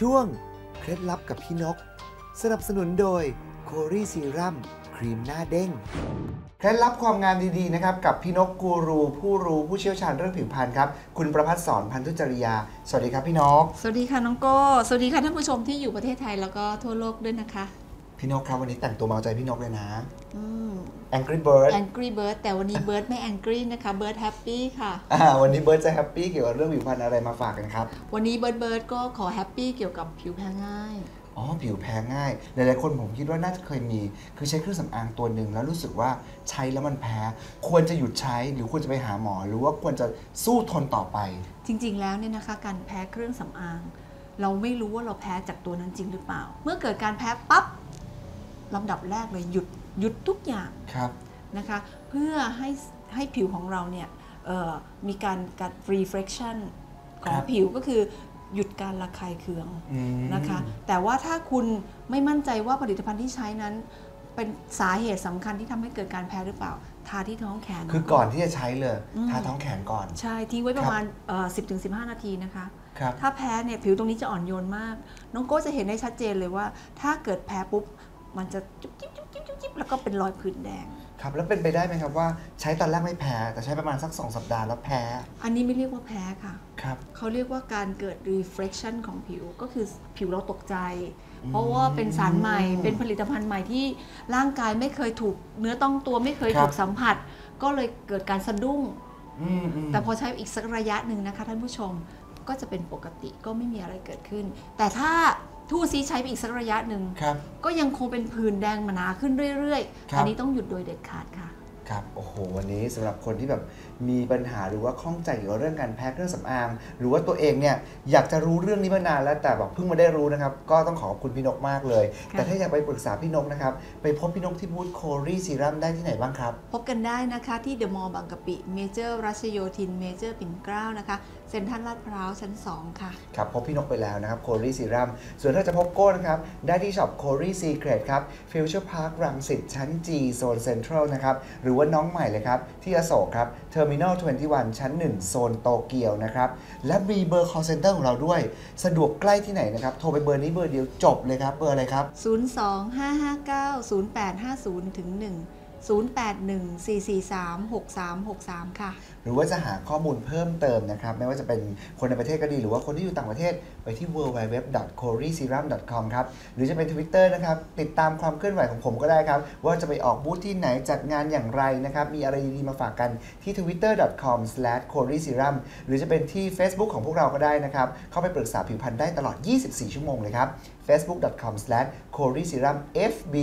ช่วง เคล็ดลับกับพี่นก สนับสนุนโดยโครีซีรัมครีมหน้าเด้ง เคล็ดลับความงามดีๆนะครับ กับพี่นกกูรูผู้รู้ผู้เชี่ยวชาญเรื่องผิวพรรณครับ คุณประพัฒสอนพันธุจริยา สวัสดีครับพี่นก สวัสดีค่ะน้องโก้ สวัสดีค่ะท่านผู้ชมที่อยู่ประเทศไทยแล้วก็ทั่วโลกด้วยนะคะ พี่นกครับวันนี้แต่งตัวมาเอาใจพี่นกเลยนะอืม Angry Bird Angry Bird แต่วันนี้ Bird ไม่ Angry นะคะ Bird Happy ค่ะอ่าวันนี้เบิร์ดจะแฮปปี้เกี่ยวกับเรื่องผิวพรรณอะไรมาฝากกันครับ วันนี้ Bird Bird ก็ขอ Happy เกี่ยวกับผิวแพ้ง่าย อ๋อ ผิวแพ้ง่าย หลายๆคนผมคิดว่าน่าจะเคยมี คือใช้เครื่องสำอางตัวหนึ่งแล้วรู้สึกว่าใช้แล้วมันแพ้ ควรจะหยุดใช้หรือควรจะไปหาหมอ หรือว่าควรจะสู้ทนต่อไป จริง ๆ แล้วเนี่ยนะคะ การแพ้เครื่องสำอาง เราไม่รู้ว่าเราแพ้จากตัวนั้นจริงหรือเปล่า เมื่อเกิดการแพ้ปั๊บ ลำดับแรกเลยหยุดหยุดทุกอย่างครับนะคะเพื่อให้ให้ผิวของเราเนี่ยเอ่อมีการการ reflection ของครับผิวก็คือหยุดการระคายเคืองอืมนะคะ แต่ว่าถ้าคุณไม่มั่นใจว่าผลิตภัณฑ์ที่ใช้นั้น เป็นสาเหตุสำคัญที่ทำให้เกิดการแพ้หรือเปล่า ทาที่ท้องแขน คือก่อนที่จะใช้เลยอืมทาท้องแขนก่อน ใช่ ทิ้งไว้ประมาณเอ่อ10ถึง15 นาทีนะคะครับถ้าแพ้เนี่ยผิวตรงนี้จะอ่อนโยนมาก น้องโก้จะเห็นได้ชัดเจนเลยว่า ถ้าเกิดแพ้ปุ๊บ มันจะจุ๊บจิ๊บจุ๊บจิ๊บจุ๊บจิ๊บแล้วก็เป็นรอยผื่นแดง ครับแล้วเป็นไปได้ไหมครับว่าใช้ตอนแรกไม่แพ้แต่ใช้ประมาณสัก 2 สัปดาห์แล้วแพ้ อันนี้ไม่เรียกว่าแพ้ค่ะ ครับ เขาเรียกว่าการเกิด reflection ของผิวก็คือผิวเราตกใจ เพราะว่าเป็นสารใหม่เป็นผลิตภัณฑ์ใหม่ที่ร่างกายไม่เคยถูกเนื้อต้องตัวไม่เคยครับถูกสัมผัส ก็เลยเกิดการสะดุ้งอืมอืมแต่พอใช้อีกสักระยะหนึ่งนะคะท่านผู้ชมก็จะเป็นปกติก็ไม่มีอะไรเกิดขึ้น แต่ถ้า ทู่ซีใช้ไปอีกสักระยะหนึ่งครับก็ยังคงเป็นผื่นแดงหนาขึ้นเรื่อยครัๆบอันนี้ต้องหยุดโดยเด็ดขาดค่ะ ครับโอ้โหวันนี้สำหรับคนที่แบบมีปัญหาหรือว่าข้องใจเกี่ยวกับเรื่องการแพ้เครื่องสำอางหรือว่าตัวเองเนี่ยอยากจะรู้เรื่องนี้มานานแล้วแต่แบบเพิ่งมาได้รู้นะครับ ก็ต้องขอขอบคุณพี่นกมากเลยค่ะแต่ถ้าอยากไปปรึกษาพี่นกนะครับ ไปพบพี่นกที่บูธโครีซีรัมได้ที่ไหนบ้างครับ พบกันได้นะคะที่เดอะมอลล์บางกะปิเมเจอร์รัชโยธินเมเจอร์ปิ่นเกล้านะคะเซ็นทรัลลาดพร้าวชั้น 2 ค่ะ ครับ พบพี่นกไปแล้วนะครับโครีซีรัมส่วนถ้าจะพบโก้นะครับ ได้ที่ช็อปโครีซีเครดครับฟิวเจอร์พาร์ครังสิตชั้น G โซนเซ็นทรัลนะครับหรือว่าน้องใหม่เลยครับ ที่อโศกครับเทอร์มินอล21 ชั้น 1 โซนโตเกียวนะครับ และมีเบอร์ call center ของเราด้วย สะดวกใกล้ที่ไหนนะครับ โทรไปเบอร์นี้เบอร์เดียวจบเลยครับ เบอร์อะไรครับ 025590850ถึง1 0814436363 ค่ะ หรือว่าจะหาข้อมูลเพิ่มเติมนะครับ ไม่ว่าจะเป็นคนในประเทศก็ดี หรือว่าคนที่อยู่ต่างประเทศไปที่ www.coreserum.com ครับ หรือจะเป็น Twitter นะครับ ติดตามความเคลื่อนไหวของผมก็ได้ครับ ว่าจะไปออกบูธที่ไหนจัดงานอย่างไรนะครับ มีอะไรดีๆมาฝากกันที่ twitter.com/coreserum หรือจะเป็นที่ Facebook ของพวกเราก็ได้นะครับ เข้าไปปรึกษาผิวพรรณได้ตลอด 24 ชั่วโมงเลยครับ facebook.com/coreserum.fb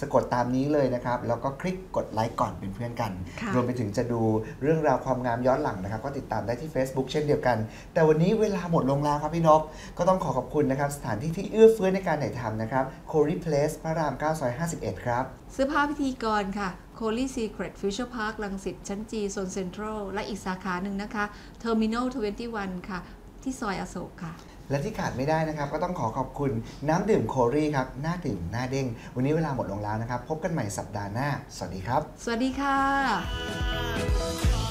สะกดตามนี้เลยนะครับ แล้วก็คลิกกดไลค์ก่อนเป็นเพื่อนกันค่ะรวมไปถึงจะดูเรื่องราวความงามย้อนหลังนะครับ ก็ติดตามได้ที่ Facebook เช่นเดียวกัน แต่วันนี้เวลาหมดลงแล้วครับพี่นกก็ต้องขอขอบคุณนะครับ สถานที่ที่เอื้อเฟื้อในการถ่ายทำนะครับ c o r y Place พระราม 9 ซอย 51 ครับเสื้อผ้าพิธีกรค่ะ c o l y Secret Future Park ลังสิตชั้นจีโซนเซ็นทรัลและอีกสาขาหนึ่งนะคะ Terminal 21 ค่ะ ที่ซอยอโศกค่ะ และที่ขาดไม่ได้นะครับ ก็ต้องขอขอบคุณน้ำดื่มโครีครับหน้าดื่มหน้าเด้ง วันนี้เวลาหมดลงแล้วนะครับ พบกันใหม่สัปดาห์หน้า สวัสดีครับ สวัสดีค่ะ